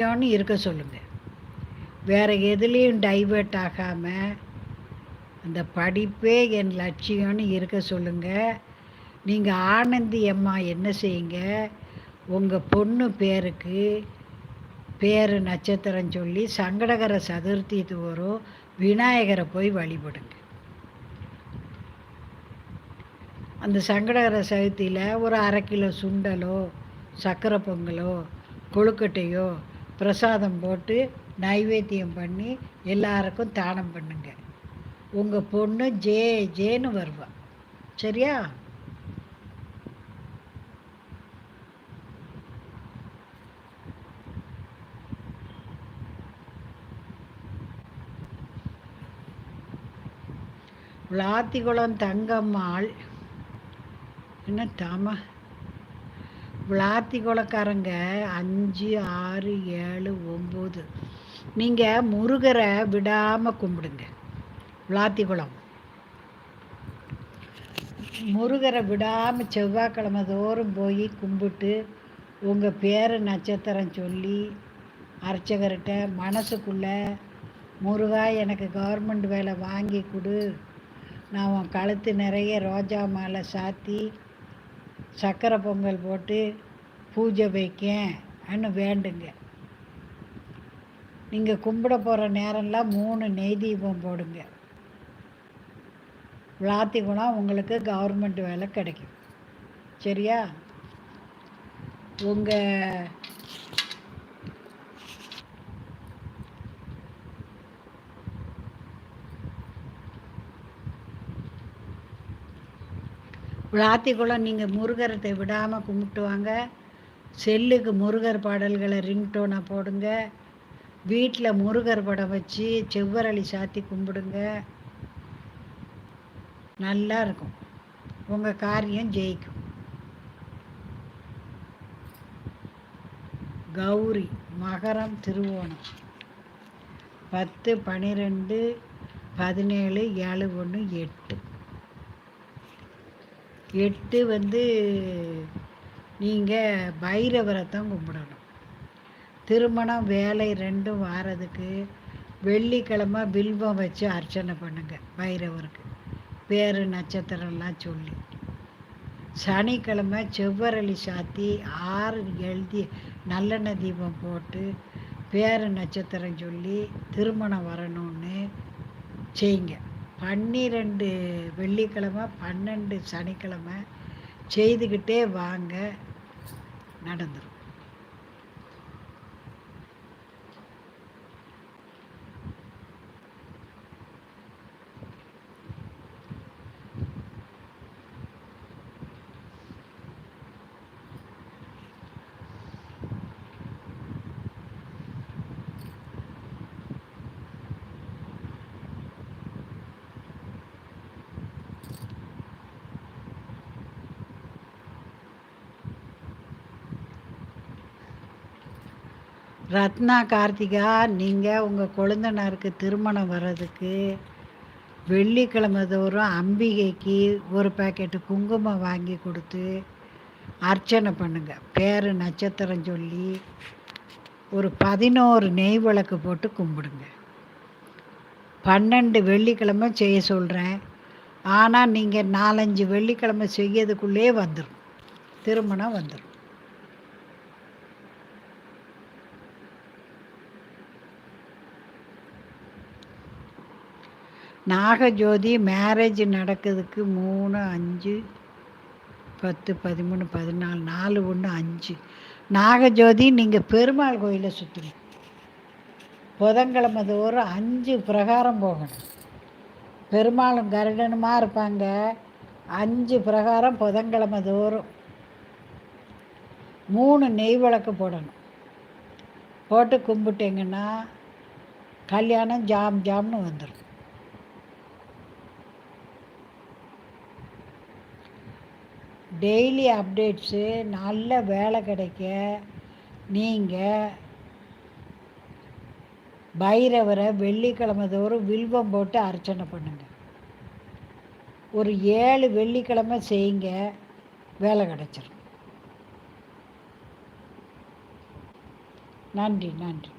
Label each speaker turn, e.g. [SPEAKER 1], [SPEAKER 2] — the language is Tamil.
[SPEAKER 1] யோன்னு இருக்க சொல்லுங்கள் வேறு எதுலேயும் டைவர்ட் ஆகாமல் அந்த படிப்பே என் லட்சியம்னு இருக்க சொல்லுங்கள் நீங்கள் ஆனந்தி அம்மா என்ன செய்யுங்க? உங்கள் பொண்ணு பேருக்கு பேர் நட்சத்திரம் சொல்லி சங்கடகர சதுர்த்தி தோறும் விநாயகரை போய் வழிபடுங்க. அந்த சங்கடகர சதுர்த்தியில் ஒரு அரை கிலோ சுண்டலோ சக்கரை பொங்கலோ கொழுக்கட்டையோ பிரசாதம் போட்டு நைவேத்தியம் பண்ணி எல்லாருக்கும் தானம் பண்ணுங்க. உங்கள் பொண்ணு ஜே ஜேன்னு வருவா. சரியா? விளாத்திக்குளம் தங்கம்மாள். என்ன தாமா? விளாத்திக்குளக்காரங்க அஞ்சு ஆறு ஏழு ஒம்பது. நீங்கள் முருகரை விடாமல் கும்பிடுங்க. விளாத்தி குளம் முருகரை விடாமல் செவ்வாய்க்கிழமை தோறும் போய் கும்பிட்டு உங்கள் பேர் நட்சத்திரம் சொல்லி அர்ச்சகர்கிட்ட மனசுக்குள்ளே முருகா எனக்கு கவர்மெண்ட் வேலை வாங்கி கொடு. நான் உன் கழுத்து நிறைய ரோஜா மாலை சாத்தி சக்கரை பொங்கல் போட்டு பூஜை வைக்கேன்னு வேண்டுங்க. நீங்கள் கும்பிட போகிற நேரம்லாம் மூணு நெய் தீபம் போடுங்க. விளாத்தி குணம் உங்களுக்கு கவர்மெண்ட் வேலை கிடைக்கும். சரியா? உங்கள் விளாத்திக்குளம் நீங்கள் முருகரத்தை விடாமல் கும்பிட்டு வாங்க. செல்லுக்கு முருகர் பாடல்களை ரிங்டோனாக போடுங்க. வீட்டில் முருகர் படம் வச்சு செவ்வரளி சாத்தி கும்பிடுங்க. நல்லா இருக்கும். உங்கள் காரியம் ஜெயிக்கும். கௌரி மகரம் திருவோணம். பத்து பன்னிரெண்டு பதினேழு ஏழு ஒன்று எட்டு. எட்டு வந்து நீங்கள் பைரவரை தான் கும்பிடணும். திருமணம் வேலை ரெண்டும் வாரதுக்கு வெள்ளிக்கிழமை பில்வம் வச்சு அர்ச்சனை பண்ணுங்கள் பைரவருக்கு. பேர் நட்சத்திரம்லாம் சொல்லி. சனிக்கிழமை செவ்வரளி சாத்தி ஆறு எழுதி நல்லெண்ணெய் தீபம் போட்டு பேரு நட்சத்திரம் சொல்லி திருமணம் வரணும்னு செய்யுங்க. பன்னிரெண்டு வெள்ளிக்கிழமை பன்னெண்டு சனிக்கிழமை செய்துக்கிட்டே வாங்க. நடந்துடும் ரத்னா கார்த்திகா நீங்கள் உங்கள் கொழுந்தனாருக்கு திருமணம் வர்றதுக்கு வெள்ளிக்கிழமை தோறும் அம்பிகைக்கு ஒரு பேக்கெட்டு குங்குமம் வாங்கி கொடுத்து அர்ச்சனை பண்ணுங்கள் பேர் நட்சத்திரம் சொல்லி ஒரு பதினோரு நெய் விளக்கு போட்டு கும்பிடுங்க. பன்னெண்டு வெள்ளிக்கிழமை செய்ய சொல்கிறேன் ஆனால் நீங்கள் நாலஞ்சு வெள்ளிக்கிழமை செய்யறதுக்குள்ளே வந்துடும் திருமணம் வந்துடும் நாகஜோதி மேரேஜ் நடக்கிறதுக்கு மூணு அஞ்சு பத்து பதிமூணு பதினாலு நாலு ஒன்று அஞ்சு. நாகஜோதி நீங்கள் பெருமாள் கோயிலை சுற்றணும் புதன்கிழமை தோறும் அஞ்சு பிரகாரம் போகணும். பெருமாளும் கருடனுமா இருப்பாங்க. அஞ்சு பிரகாரம் புதன்கிழமை தோறும். மூணு நெய் விளக்கு போடணும். போட்டு கும்பிட்டிங்கன்னா கல்யாணம் ஜாம் ஜாம்னு வந்துடும் டெய்லி அப்டேட்ஸு நல்ல வேலை கிடைக்க நீங்கள் பைரவரை வெள்ளிக்கிழமை தோறும் வில்வம் போட்டு அர்ச்சனை பண்ணுங்க. ஒரு ஏழு வெள்ளிக்கிழமை செய்யுங்க வேலை கிடச்சிரும். நன்றி நன்றி.